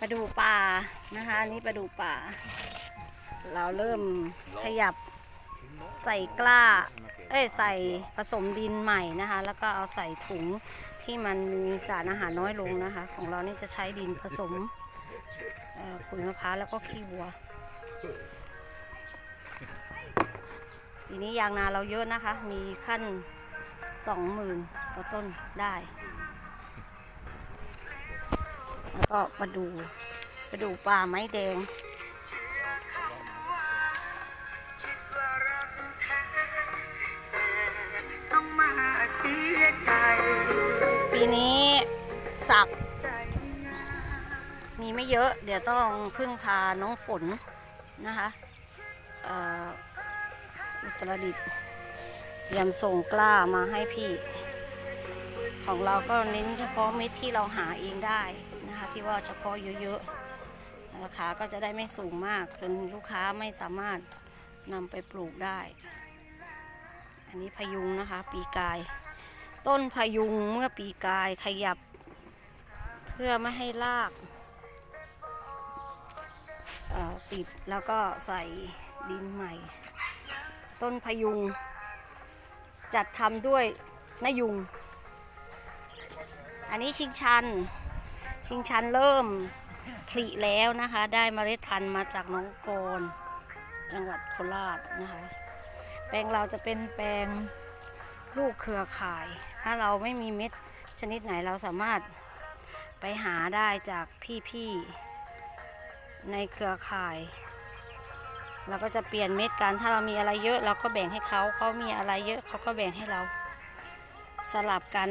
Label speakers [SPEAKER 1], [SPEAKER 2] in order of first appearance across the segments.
[SPEAKER 1] ปลาดูป่านะคะอันนี้ปลาดูป่า เราเริ่มขยับใส่กล้า เอ้ยใส่ผสมดินใหม่นะคะ แล้วก็เอาใส่ถุงที่มันมีสารอาหารน้อยลงนะคะ ของเรานี่จะใช้ดินผสมเอ่อขุยมะพร้าวแล้วก็ขี้วัวปีนี้ยางนาเราเยอะนะคะ มีขั้นสองหมื่นต้นได้ แล้วก็มาดูมาดูป่าไม้แดง ปีนี้สัก
[SPEAKER 2] ใจ
[SPEAKER 1] มีไม่เยอะ เดี๋ยวต้องพึ่งพาน้องฝนนะคะอุตรดิตถ์เตรียมส่งกล้ามาให้พี่ ของเราก็เน้นเฉพาะเม็ดที่เราหาเองได้นะคะ ที่ว่าเฉพาะเยอะๆราคาก็จะได้ไม่สูงมากจนลูกค้าไม่สามารถนำไปปลูกได้ อันนี้พยุงนะคะ ปีกาย ต้นพยุงเมื่อปีกายขยับ เพื่อไม่ให้รากติดแล้วก็ใส่ดินใหม่ ต้นพยุง จัดทำด้วยนายุง อันนี้ชิงชัน ชิงชันเริ่มผลิแล้วนะคะ ได้เมล็ดพันธุ์มาจากน้องโกนจังหวัดโคราชนะคะ แปลงเราจะเป็นแปลงลูกเครือข่าย ถ้าเราไม่มีเม็ดชนิดไหนเราสามารถไปหาได้จากพี่ๆในเครือข่าย เราก็จะเปลี่ยนเม็ดกัน ถ้าเรามีอะไรเยอะเราก็แบ่งให้เขา เขามีอะไรเยอะเขาก็แบ่งให้เราสลับกัน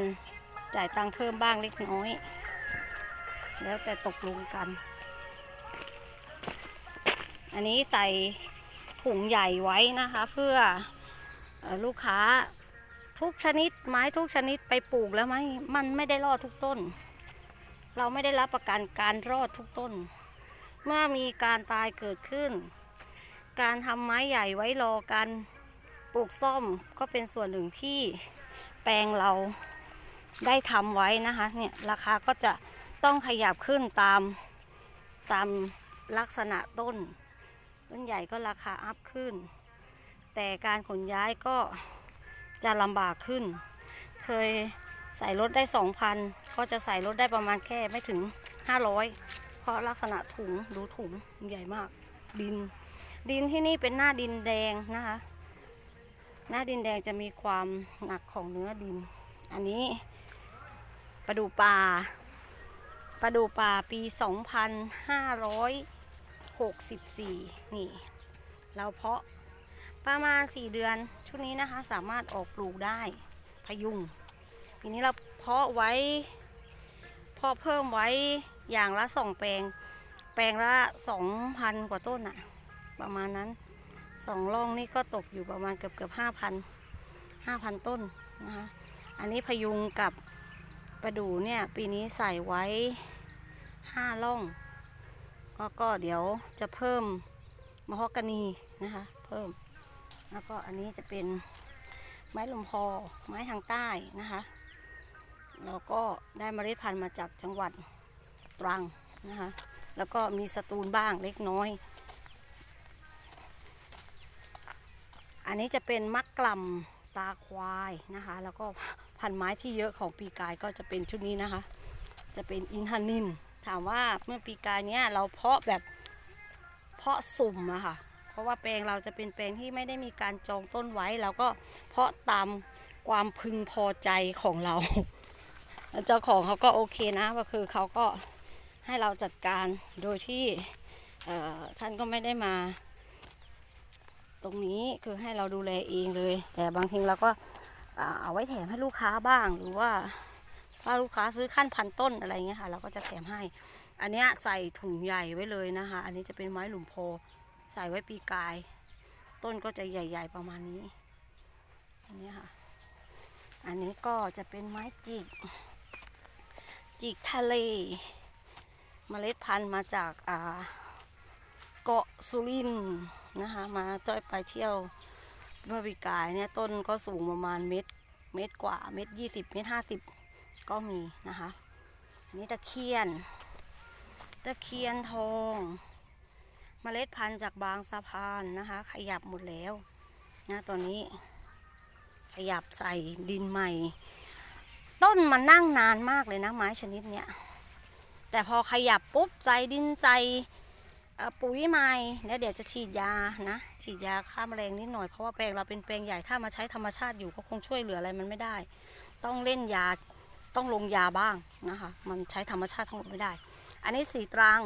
[SPEAKER 1] จ่ายตังค์เพิ่มบ้างเล็กน้อย แล้วแต่ตกลงกัน อันนี้ใส่ถุงใหญ่ไว้นะคะ เพื่ออลูกค้าทุกชนิดไม้ทุกชนิดไปปลูกแล้วไหมมันไม่ได้รอดทุกต้น เราไม่ได้รับประกันการรอดทุกต้น เมื่อมีการตายเกิดขึ้น การทำไม้ใหญ่ไว้รอกันปลูกซ่อมก็เป็นส่วนหนึ่งที่แปลงเรา ได้ทำไว้นะคะเนี่ยราคาก็จะต้องขยับขึ้นตามตามลักษณะต้น ต้นใหญ่ก็ราคาอัพขึ้น แต่การขนย้ายก็จะลำบากขึ้น เคยใส่รถได้สองพันก็จะใส่รถได้ประมาณแค่ไม่ถึงห้าร้อยเพราะลักษณะถุงดูถุงใหญ่มาก ดิน ดินที่นี่เป็นหน้าดินแดงนะคะ หน้าดินแดงจะมีความหนักของเนื้อดิน อันนี้ ปลาดูปลาปลาดูปลาปี 2564 นี่ เราเพาะประมาณ 4 เดือนชุดนี้นะคะสามารถออกปลูกได้พยุงปีนี้เราเพาะไว้เพาะเพิ่มไว้อย่างละสองแปลง แปลงละ 2,000 กว่าต้นอะประมาณนั้นสองร่องนี่ก็ตกอยู่ประมาณเกือบเกือบห้าพันห้าพันต้นนะคะ อันนี้พยุงกับ ประดูเนี่ยปีนี้ใส่ไว้ห้าร่องแล้วก็เดี๋ยวจะเพิ่มมะฮอกกานีนะคะ เพิ่ม แล้วก็อันนี้จะเป็นไม้ลมพอไม้ทางใต้นะคะแล้วก็ได้เมล็ดพันธุ์มาจากจังหวัดตรังนะคะ แล้วก็มีสตูลบ้างเล็กน้อย อันนี้จะเป็นมักกล่ำตาควายนะคะ แล้วก็ พันไม้ที่เยอะของปีกายก็จะเป็นชุดนี้นะคะ จะเป็นอินทนินถามว่าเมื่อปีกายเนี้ยเราเพาะแบบเพาะสุ่มอะค่ะ เพราะว่าแปลงเราจะเป็นแปลงที่ไม่ได้มีการจองต้นไว้เราก็เพาะตามความพึงพอใจของเรา เจ้าของเขาก็โอเคนะก็คือเขาก็ให้เราจัดการโดยที่ท่านก็ไม่ได้มา ตรงนี้คือให้เราดูแลเองเลย แต่บางทีเราก็ เอาไว้แถมให้ลูกค้าบ้างหรือว่าถ้าลูกค้าซื้อขั้นพันต้นอะไรเงี้ยค่ะ เราก็จะแถมให้ อันเนี้ยใส่ถุงใหญ่ไว้เลยนะคะ อันนี้จะเป็นไม้หลุมโพใส่ไว้ปีกาย ต้นก็จะใหญ่ ๆ ประมาณนี้ อันนี้ค่ะ อันนี้ก็จะเป็นไม้จิก จิกทะเลเมล็ดพันธุ์มาจากเกาะสุรินนะคะ มาจ้อยไปเที่ยว มื่อปีกายเนี่ยต้นก็สูงประมาณเมตรเมตรกว่าเมตรยี่สิบเมตรห้าสิบก็มีนะคะนนี้ตะเคียน ตะเคียนทองเมล็ดพันธุ์จากบางสะพานนะคะ ขยับหมดแล้วนะตอนนี้ ขยับใส่ดินใหม่ ต้นมันนั่งนานมากเลยนะไม้ชนิดเนี้ยแต่พอขยับปุ๊บใจดินใจ ปุ๋ยใหม่แล้วเดี๋ยวจะฉีดยานะ ฉีดยาฆ่าแมลงนิดหน่อยเพราะว่าแปลงเราเป็นแปลงใหญ่ถ้ามาใช้ธรรมชาติอยู่ก็คงช่วยเหลืออะไรมันไม่ได้ ต้องเล่นยาต้องลงยาบ้างนะคะ มันใช้ธรรมชาติทั้งหมดไม่ได้ อันนี้สีตรัง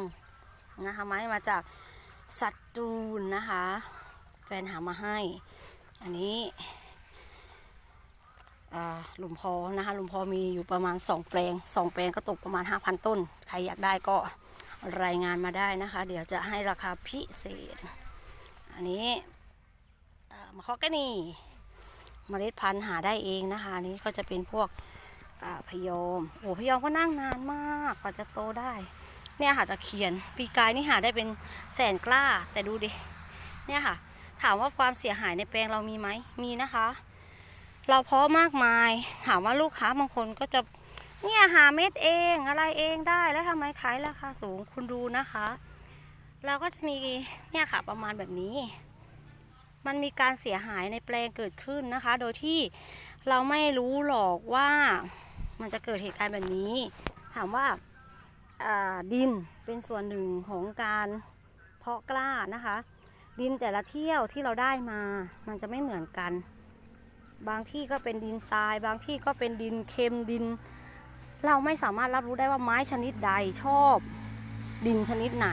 [SPEAKER 1] นะคะไม้มาจากสัตตูนนะคะ แฟนหามาให้ อันนี้หลุมพอนะคะหลุมพอมีอยู่ประมาณ 2 แปลง 2 แปลงก็ตกประมาณ 5,000 ต้น ใครอยากได้ก็ รายงานมาได้นะคะ เดี๋ยวจะให้ราคาพิเศษ อันนี้มะคอกกนีเมล็ดพันธุ์หาได้เองนะคะอันนี้ก็จะเป็นพวกพยอมโอ้พยอมก็นั่งนานมากกว่าจะโตได้ เนี่ยค่ะตะเคียน ปีกายนี่หาได้เป็นแสนกล้า แต่ดูดิ เนี่ยค่ะ ถามว่าความเสียหายในแปลงเรามีไหมมีนะคะ เราเพาะมากมาย ถามว่าลูกค้าบางคนก็จะ เนี่ยหาเม็ดเองอะไรเองได้แล้วทำไมขายราคาสูงคุณดูนะคะ เราก็จะมีเนี่ยค่ะประมาณแบบนี้ มันมีการเสียหายในแปลงเกิดขึ้นนะคะ โดยที่เราไม่รู้หรอกว่ามันจะเกิดเหตุการณ์แบบนี้ ถามว่าดินเป็นส่วนหนึ่งของการเพาะกล้านะคะ ดินแต่ละเที่ยวที่เราได้มา มันจะไม่เหมือนกัน บางที่ก็เป็นดินทราย บางที่ก็เป็นดินเค็มดิน เราไม่สามารถรับรู้ได้ว่าไม้ชนิดใดชอบ ดินชนิดไหน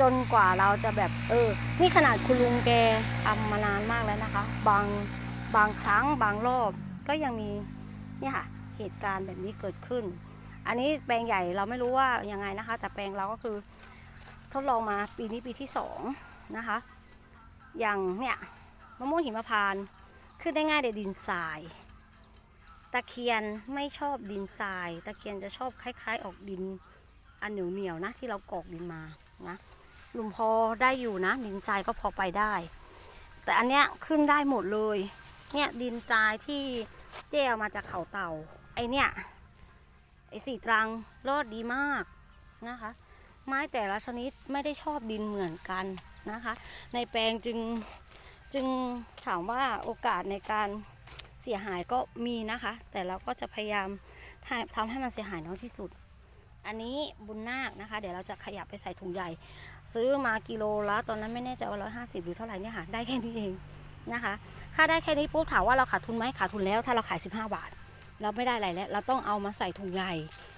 [SPEAKER 1] จนกว่าเราจะแบบเออ นี่ขนาดคุณลุงแกทำมานานมากแล้วนะคะ บางบางครั้งบางรอบก็ยังมีเนี่ยค่ะเหตุการณ์แบบนี้เกิดขึ้น อันนี้แปลงใหญ่เราไม่รู้ว่ายังไงนะคะ แต่แปลงเราก็คือทดลองมาปีนี้ปีที่สองนะคะ อย่างเนี่ยมะม่วงหิมพานต์ขึ้นได้ง่ายในดินทราย ตะเคียนไม่ชอบดินทราย ตะเคียนจะชอบคล้าย ๆ ออกดินอันเหนียวเหนียวๆนะ ที่เรากรอกดินมานะลุมพอได้อยู่นะ ดินทรายก็พอไปได้ แต่อันเนี้ยขึ้นได้หมดเลย เนี่ยดินทรายที่เจ๊เอามาจากเขาเต่า ไอเนี่ยไอสีตรังรอดดีมากนะคะ ไม้แต่ละชนิดไม่ได้ชอบดินเหมือนกันนะคะ ในแปลงจึงจึงถามว่าโอกาสในการ เสียหายก็มีนะคะ แต่เราก็จะพยายามทำให้มันเสียหายน้อยที่สุด อันนี้บุญนาคนะคะ เดี๋ยวเราจะขยับไปใส่ถุงใหญ่ ซื้อมากิโลละตอนนั้นไม่แน่ใจว่าร้อยห้าสิบหรือเท่าไหร่เนี่ยค่ะได้แค่นี้เองนะคะถ้าได้แค่นี้ปุ๊บถามว่าเราขาดทุนไหมขาดทุนแล้ว ถ้าเราขาย 15 บาท เราไม่ได้อะไรแล้ว เราต้องเอามาใส่ถุงใหญ่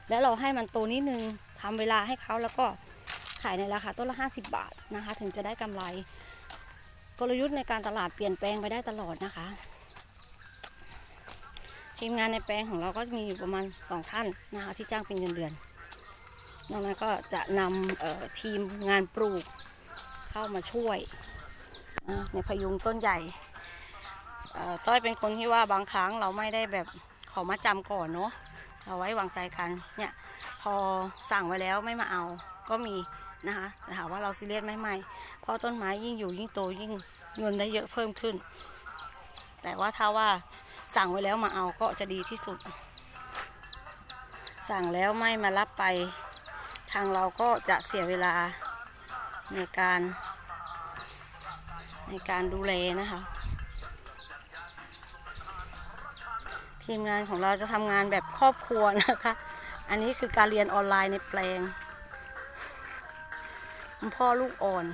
[SPEAKER 1] แล้วเราให้มันโตนิดนึงทำเวลาให้เขาแล้วก็ขายในราคาต้นละ 50 บาทนะคะ ถึงจะได้กำไร กลยุทธ์ในการตลาดเปลี่ยนแปลงไปได้ตลอดนะคะ ทีมงานในแปลงของเราก็จะมีอยู่ประมาณสองท่านนะคะที่จ้างเป็นเงินเดือนนอกนั้นก็จะนำทีมงานปลูกเข้ามาช่วยในพยุงต้นใหญ่ต้อยเป็นคนที่ว่าบางครั้งเราไม่ได้แบบขอมาจำก่อนเนาะเราไว้วางใจกันเนี่ยพอสั่งไว้แล้วไม่มาเอาก็มีนะคะแต่ถามว่าเราซีเรียสไหมไม่เพราะต้นไม้ยิ่งอยู่ยิ่งโตยิ่งเงินได้เยอะเพิ่มขึ้น แต่ว่าถ้าว่า สั่งไว้แล้วมาเอาก็จะดีที่สุด สั่งแล้วไม่มารับไป ทางเราก็จะเสียเวลาในการในการดูแลนะคะ ทีมงานของเราจะทำงานแบบครอบครัวนะคะ อันนี้คือการเรียนออนไลน์ในแปลง พ่อลูกอ่อน